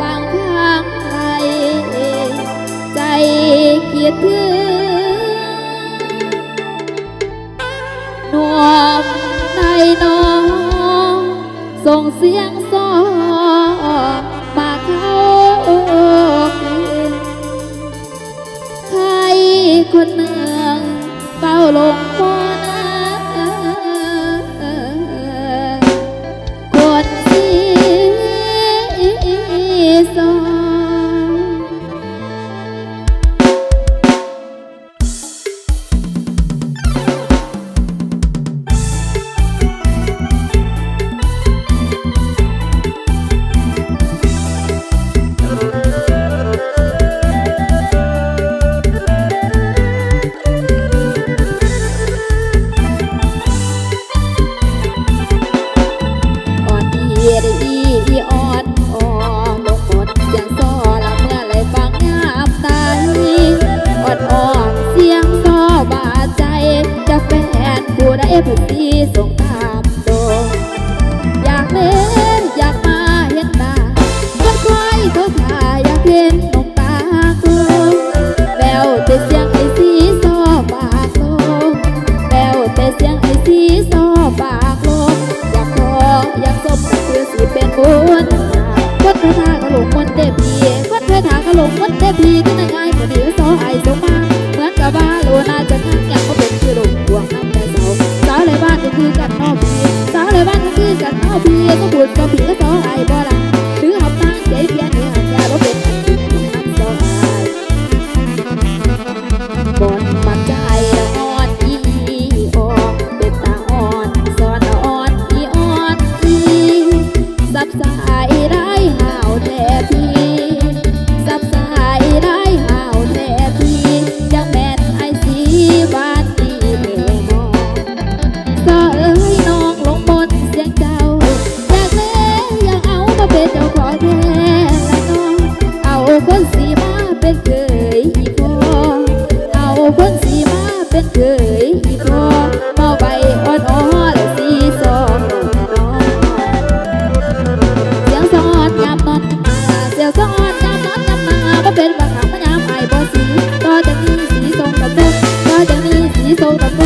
ฟังข้างใครใจคิดถึงนวมในน้องส่งเสียงสอมาเข้าคืนใครคนหนึ่งเฝ้าลงคอ ดอีอีออนอ่อลงหมดเสียงซอละเมื่อไรฟังงามตาออนอ่อนเสียงซอบาดใจ จะแฟนผู้ใดผู้ที่ส่งตามตัวอยากเล่นอยากมาเห็นหน้าก็คอยโทรหาอยากเห็นน้องตากูแววต่เสิเป็นบุญคนเธอทากระหลงมันเตพีคนเธอทากระหลงมันเตพีที่ไหนง่ายกว่านี้ซอไอสมาเหมือนกับบ้าโลนาจะงักอยากก็เป็นคือหลงดวงน้ำแต่เสาสาวเลยบ้านก็คือกันนอกพีสาวเลยบ้านก็คือกันนอกพีก็พูดก็ผีก็ซอไอบ่ละหรื เป็นเคยอีพอเอาคนสีมาเป็นเคยอีพอเมาใบอ่อนอ่อนและสีซองน้องเสียงซ้อนยามนอนมาเสียงซ้อนยามนอนยามมาบ่เป็นว่าขามายามไอ้บ่สีต่อจากนี้สีทรงตะมุกต่อจากนี้สีทรงตะมุกจง